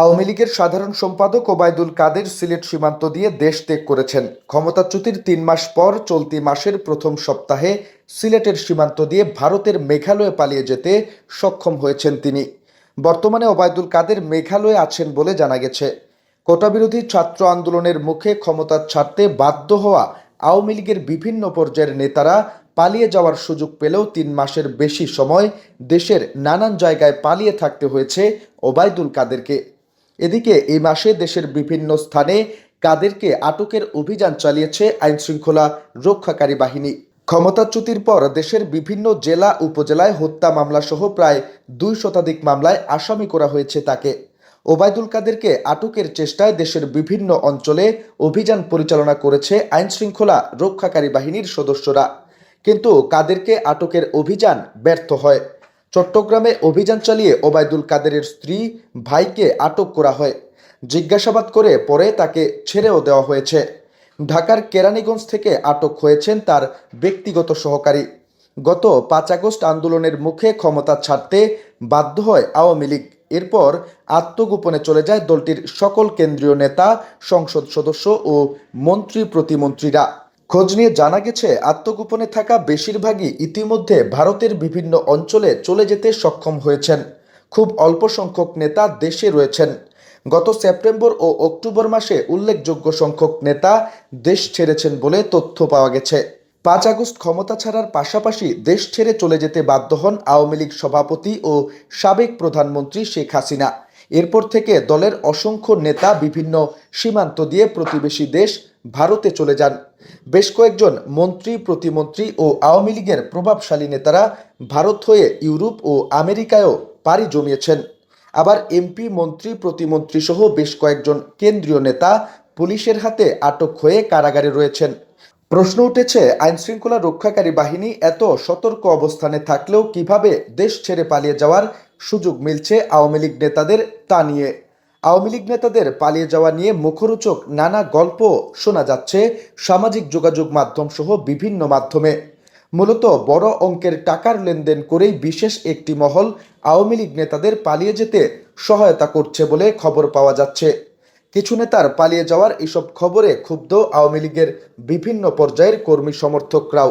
আওয়ামী লীগের সাধারণ সম্পাদক ওবায়দুল কাদের সিলেট সীমান্ত দিয়ে দেশ ত্যাগ করেছেন। ক্ষমতাচ্যুতির তিন মাস পর চলতি মাসের প্রথম সপ্তাহে সিলেটের সীমান্ত দিয়ে ভারতের মেঘালয়ে পালিয়ে যেতে সক্ষম হয়েছেন তিনি। বর্তমানে ওবায়দুল কাদের মেঘালয়ে আছেন বলে জানা গেছে। কোটাবিরোধী ছাত্র আন্দোলনের মুখে ক্ষমতা ছাড়তে বাধ্য হওয়া আওয়ামী লীগের বিভিন্ন পর্যায়ের নেতারা পালিয়ে যাওয়ার সুযোগ পেলেও তিন মাসের বেশি সময় দেশের নানান জায়গায় পালিয়ে থাকতে হয়েছে ওবায়দুল কাদেরকে। এদিকে এই মাসে দেশের বিভিন্ন স্থানে কাদেরকে আটকের অভিযান চালিয়েছে আইনশৃঙ্খলা রক্ষাকারী বাহিনী। ক্ষমতাচ্যুতির পর দেশের বিভিন্ন জেলা, উপজেলায় হত্যা মামলা সহ প্রায় দুই শতাধিক মামলায় আসামি করা হয়েছে তাকে। ওবায়দুল কাদেরকে আটকের চেষ্টায় দেশের বিভিন্ন অঞ্চলে অভিযান পরিচালনা করেছে আইনশৃঙ্খলা রক্ষাকারী বাহিনীর সদস্যরা। কিন্তু কাদেরকে আটকের অভিযান ব্যর্থ হয়। চট্টগ্রামে অভিযান চালিয়ে ওবায়দুল কাদেরের স্ত্রী ভাইকে আটক করা হয়। জিজ্ঞাসাবাদ করে পরে তাকে ছেড়েও দেওয়া হয়েছে। ঢাকার কেরানীগঞ্জ থেকে আটক হয়েছেন তার ব্যক্তিগত সহকারী। গত পাঁচ আগস্ট আন্দোলনের মুখে ক্ষমতা ছাড়তে বাধ্য হয় আওয়ামী লীগ। এরপর আত্মগোপনে চলে যায় দলটির সকল কেন্দ্রীয় নেতা, সংসদ সদস্য ও মন্ত্রী প্রতিমন্ত্রীরা। খোঁজ নিয়ে জানা গেছে, আত্মগোপনে থাকা বেশিরভাগই ইতিমধ্যে ভারতের বিভিন্ন অঞ্চলে চলে যেতে সক্ষম হয়েছেন। খুব অল্প সংখ্যক নেতা দেশে রয়েছেন। গত সেপ্টেম্বর ও অক্টোবর মাসে উল্লেখযোগ্য সংখ্যক নেতা দেশ ছেড়েছেন বলে তথ্য পাওয়া গেছে। পাঁচ আগস্ট ক্ষমতা ছাড়ার পাশাপাশি দেশ ছেড়ে চলে যেতে বাধ্য হন আওয়ামী লীগ সভাপতি ও সাবেক প্রধানমন্ত্রী শেখ হাসিনা। এরপর থেকে দলের অসংখ্য নেতা বিভিন্ন সীমান্ত দিয়ে প্রতিবেশী দেশ ভারতে চলে যান। বেশ কয়েকজন মন্ত্রী, প্রতিমন্ত্রী ও আওয়ামী লীগের প্রভাবশালী নেতারা ভারত হয়ে ইউরোপ ও আমেরিকায়ও পাড়ি জমিয়েছেন। আবার এমপি, মন্ত্রী, প্রতিমন্ত্রী সহ বেশ কয়েকজন কেন্দ্রীয় নেতা পুলিশের হাতে আটক হয়ে কারাগারে রয়েছেন। প্রশ্ন উঠেছে, আইনশৃঙ্খলা রক্ষাকারী বাহিনী এত সতর্ক অবস্থানে থাকলেও কীভাবে দেশ ছেড়ে পালিয়ে যাওয়ার সুযোগ মিলছে আওয়ামী লীগ নেতাদের তা নিয়ে? আওয়ামী লীগ নেতাদের পালিয়ে যাওয়া নিয়ে মুখরোচক নানা গল্প শোনা যাচ্ছে সামাজিক যোগাযোগ মাধ্যম সহ বিভিন্ন মাধ্যমে। মূলত বড় অঙ্কের টাকার লেনদেন করেই বিশেষ একটি মহল আওয়ামী লীগ নেতাদের পালিয়ে যেতে সহায়তা করছে বলে খবর পাওয়া যাচ্ছে। কিছু নেতার পালিয়ে যাওয়ার এসব খবরে ক্ষুব্ধ আওয়ামী লীগের বিভিন্ন পর্যায়ের কর্মী সমর্থকরাও।